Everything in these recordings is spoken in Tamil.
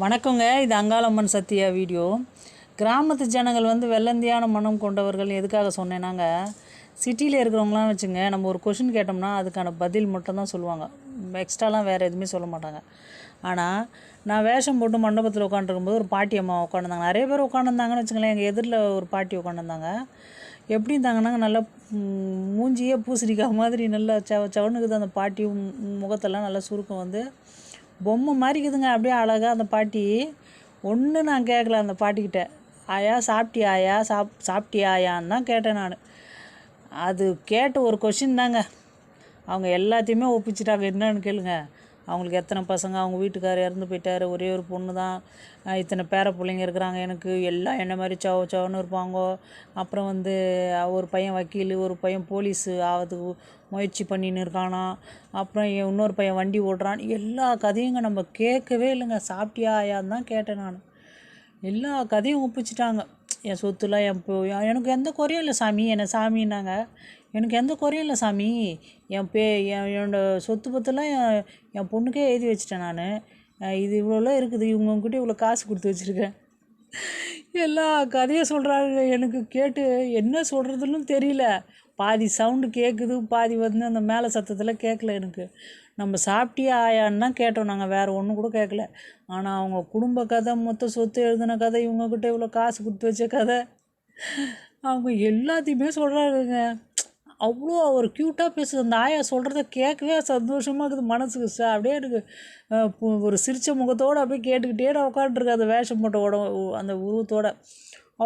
வணக்கங்க இது அங்காளம்மன் சத்யா வீடியோ. கிராமத்து ஜனங்கள் வந்து வெள்ளந்தியான மனம் கொண்டவர்கள் எதுக்காக சொன்னேன்னாங்க சிட்டியில் இருக்கிறவங்களாம் வச்சுங்க நம்ம ஒரு கொஷின் கேட்டோம்னா அதுக்கான பதில் மட்டும்தான் சொல்லுவாங்க. எக்ஸ்ட்ராலாம் வேறு எதுவுமே சொல்ல மாட்டாங்க. ஆனால் நான் வேஷம் போட்டு மண்டபத்தில் உட்காந்துருக்கும்போது ஒரு பாட்டி அம்மா உட்காந்துருந்தாங்க நிறைய பேர் உட்காந்துருந்தாங்கன்னு வச்சுங்களேன் எங்கள் எதிரில் ஒரு பாட்டி உட்காந்துருந்தாங்க எப்படி இருந்தாங்கன்னா நல்லா மூஞ்சியே பூசணிக்காய் மாதிரி நல்லா செவ செவனுக்குது அந்த பாட்டி முகத்தெல்லாம் நல்லா சுருக்கம் வந்து பொம்மை மாதிரி இருக்குதுங்க அப்படியே அழகாக அந்த பாட்டி. ஒன்று நான் கேட்கல அந்த பாட்டிக்கிட்ட. ஆயா சாப்பிட்டியாயா சாப் சாப்பிட்டியாயான்னு தான் கேட்டேன் நான். அது கேட்ட ஒரு கொஷின் தாங்க. அவங்க எல்லாத்தையுமே ஒப்பிச்சிட்டாங்க. என்னன்னு கேளுங்க. அவங்களுக்கு எத்தனை பசங்க அவங்க வீட்டுக்காரர் இறந்து போயிட்டார் ஒரே ஒரு பொண்ணு தான் இத்தனை பேர பிள்ளைங்க இருக்கிறாங்க எனக்கு எல்லாம் என்ன மாதிரி சவ சவன்னு இருப்பாங்க. அப்புறம் வந்து ஒரு பையன் வக்கீல் ஒரு பையன் போலீஸு ஆகிறதுக்கு முயற்சி பண்ணின்னு இருக்கானா. அப்புறம் இன்னொரு பையன் வண்டி ஓட்டுறான். எல்லா கதையுங்க நம்ம கேட்கவே இல்லைங்க. சாப்பிட்டியா ஆயான்னு தான் கேட்டேன் நான். எல்லா கதையும் ஒப்பிச்சிட்டாங்க. என் சொத்துலாம் என் எனக்கு எந்த குறையும் இல்லை சாமி. என்னை சாமின்னாங்க எனக்கு எந்த குறையும் இல்லை சாமி. என் பே என் என்னோட சொத்து பத்தெல்லாம் என் என் பொண்ணுக்கே எழுதி வச்சிட்டேன் நான். இது இவ்வளோலாம் இருக்குது. இவங்கக்கிட்ட இவ்வளோ காசு கொடுத்து வச்சுருக்கேன். எல்லா கதையும் சொல்கிறாங்க எனக்கு கேட்டு என்ன சொல்கிறதுன்னு தெரியல. பாதி சவுண்டு கேட்குது பாதி வந்து அந்த மேலே சத்தத்தில் கேட்கல எனக்கு. நம்ம சாப்பிட்டியா ஆயான்னு தான் கேட்டோம் நாங்கள் வேறு ஒன்றும் கூட கேட்கல ஆனால் அவங்க குடும்ப கதை மொத்த சொத்து எழுதின கதை இவங்கக்கிட்ட இவ்வளோ காசு கொடுத்து வச்ச கதை. அவங்க எல்லாத்தையுமே சொல்கிறாருங்க அவ்வளோ அவர் க்யூட்டாக பேசுது. அந்த ஆயா சொல்கிறத கேட்கவே சந்தோஷமாக இருக்குது மனசுக்கு. சார் அப்படியே எனக்கு ஒரு சிரிச்ச முகத்தோடு அப்படியே கேட்டுக்கிட்டே நான் அந்த வேஷம் போட்ட உட அந்த உருவத்தோட.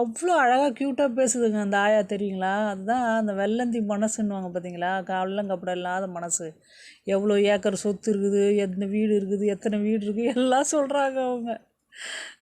அவ்வளோ அழகாக க்யூட்டாக பேசுதுங்க அந்த ஆயா தெரியுங்களா? அதுதான் அந்த வெள்ளந்தி மனசுன்னுவாங்க பார்த்தீங்களா? கள்ளங்கப்படம் இல்லாத மனசு. எவ்வளோ ஏக்கர் சொத்து இருக்குது எத்தனை வீடு இருக்குது எத்தனை வீடு இருக்குது எல்லாம் சொல்கிறாங்க அவங்க.